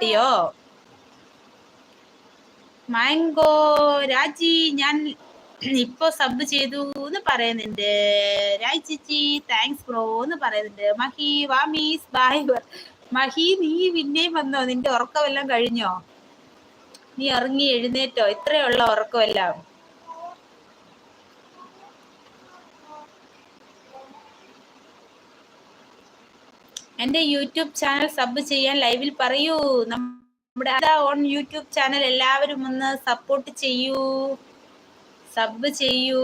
കുട്ടിയോ മാംഗോ രാജി ഞാൻ ഇപ്പൊ സബ് ചെയ്തു എന്ന് പറയുന്നുണ്ട്. രാജ് ചേച്ചി താങ്ക്സ് ബ്രോ എന്ന് പറയുന്നുണ്ട്. മഹി വാമീസ് ബായ് മഹി നീ പിന്നെയും വന്നോ? നിന്റെ ഉറക്കമെല്ലാം കഴിഞ്ഞോ? നീ ഇറങ്ങി എഴുന്നേറ്റോ? ഇത്രയുള്ള ഉറക്കമെല്ലാം. എന്റെ യൂട്യൂബ് ചാനൽ സബ് ചെയ്യാൻ ലൈവിൽ പറയൂ. നമ്മുടെ ഓൺ യൂട്യൂബ് ചാനൽ എല്ലാവരും ഒന്ന് സപ്പോർട്ട് ചെയ്യൂ. സബ് ചെയ്യൂ.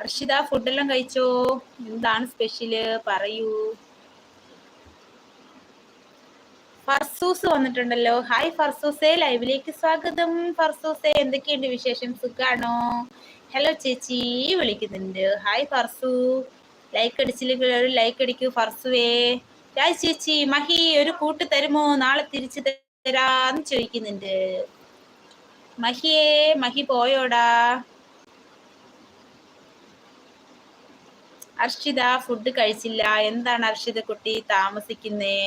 ഹർഷിത ഫുഡെല്ലാം കഴിച്ചോ? എന്താണ് സ്പെഷ്യൽ പറയൂ. ഫർസൂസ് വന്നിട്ടുണ്ടല്ലോ. ഹായ് ഫർസൂസേ ലൈവിലേക്ക് സ്വാഗതം. ഫർസൂസേ എന്തൊക്കെയുണ്ട് വിശേഷം? സുഖാണോ? ഹലോ ചേച്ചി. വിളിക്കുന്നുണ്ട്. ഹായ് ഫർസു. ലൈക്ക് അടിച്ചില്ലെങ്കിൽ ഒരു ലൈക്ക് അടിക്കൂ ഫർസുവേ. രാജ് ചേച്ചി. മഹി ഒരു കൂട്ട് തരുമോ? നാളെ തിരിച്ചു തരാന്ന് ചോദിക്കുന്നുണ്ട്. മഹിയേ മഹി പോയോടാ. അർഷിത ഫുഡ് കഴിച്ചില്ല. എന്താണ് അർഷിത കുട്ടി താമസിക്കുന്നേ?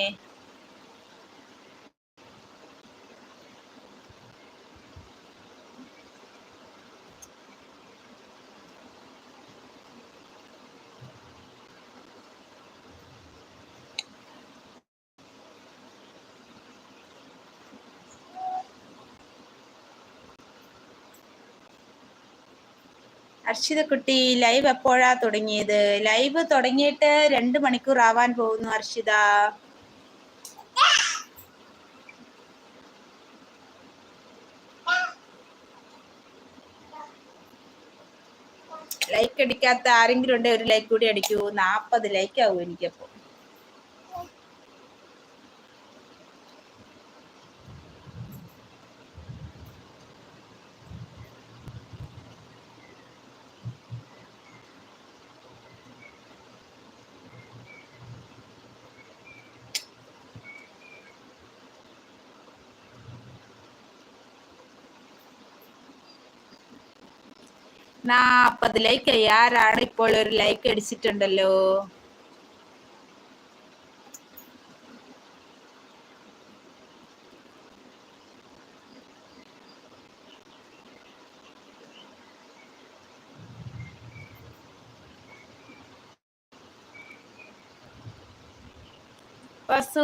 അർഷിത കുട്ടി ലൈവ് എപ്പോഴാ തുടങ്ങിയത്? ലൈവ് തുടങ്ങിയിട്ട് രണ്ട് മണിക്കൂർ ആവാൻ പോകുന്നു അർഷിത. ലൈക്ക് അടിക്കാത്ത ആരെങ്കിലും ഉണ്ടെങ്കിൽ ഒരു ലൈക്ക് കൂടി അടിക്കൂ. നാപ്പത് ലൈക്ക് ആവും എനിക്കപ്പോ. നാപ്പത് ലൈക്ക് ആരാണ് ഇപ്പോൾ ഒരു ലൈക്ക് അടിച്ചിട്ടുണ്ടല്ലോ. ഫർസു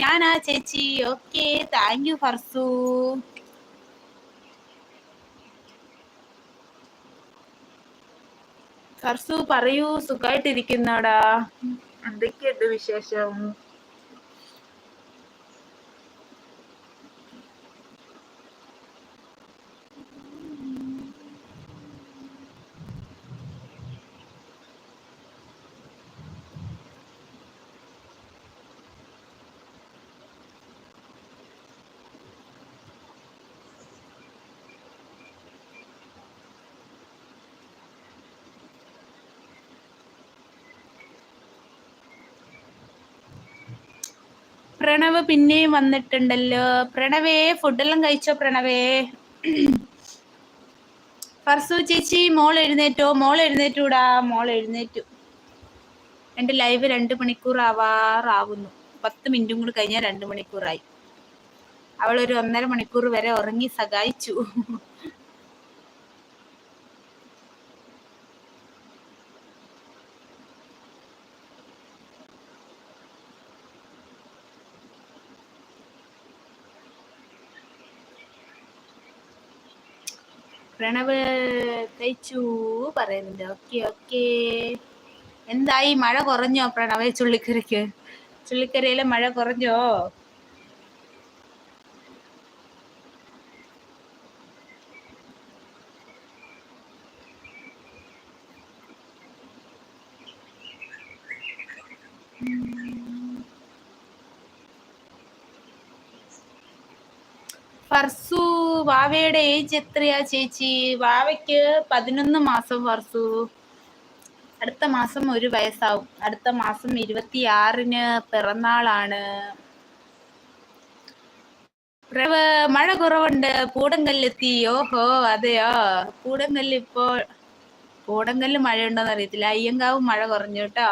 ഞാനാ ചേച്ചി. Okay thank you Farsu. Farsu പറയൂ സുഖായിട്ടിരിക്കുന്നടാ. എന്തൊക്കെയുണ്ട് വിശേഷം? പ്രണവ് പിന്നെയും വന്നിട്ടുണ്ടല്ലോ. പ്രണവേ ഫുഡെല്ലാം കഴിച്ചോ പ്രണവേ? ഫർസു ചേച്ചി മോൾ എഴുന്നേറ്റോ? മോൾ എഴുന്നേറ്റൂടാ. മോൾ എഴുന്നേറ്റു. എന്റെ ലൈവ് രണ്ട് മണിക്കൂർ ആവാറാവുന്നു. പത്ത് മിനിറ്റും കൂടി കഴിഞ്ഞാൽ രണ്ട് മണിക്കൂറായി. അവൾ ഒരു ഒന്നര മണിക്കൂർ വരെ ഉറങ്ങി സഹായിച്ചു. പ്രണവ് കഴിച്ചു പറയുന്നുണ്ട്. Okay okay. എന്തായി? മഴ കുറഞ്ഞോ പ്രണവ്? ചുള്ളിക്കരയ്ക്ക്. ചുള്ളിക്കരയിലെ മഴ കുറഞ്ഞോ? ഫർസു വാവയുടെ ഏജ് എത്രയാ ചേച്ചി? വാവയ്ക്ക് പതിനൊന്ന് മാസം വർസു അടുത്ത മാസം ഒരു വയസ്സാവും. അടുത്ത മാസം ഇരുപത്തിയാറിന് പിറന്നാളാണ്. മഴ കുറവുണ്ട്. പൂടങ്കല്ലെത്തി. ഓഹോ അതെയോ? പൂടങ്കല്ല് ഇപ്പോൾ പൂടങ്കല്ല് മഴ ഉണ്ടോന്ന് അറിയത്തില്ല അയ്യങ്കാവും മഴ കുറഞ്ഞു കേട്ടോ.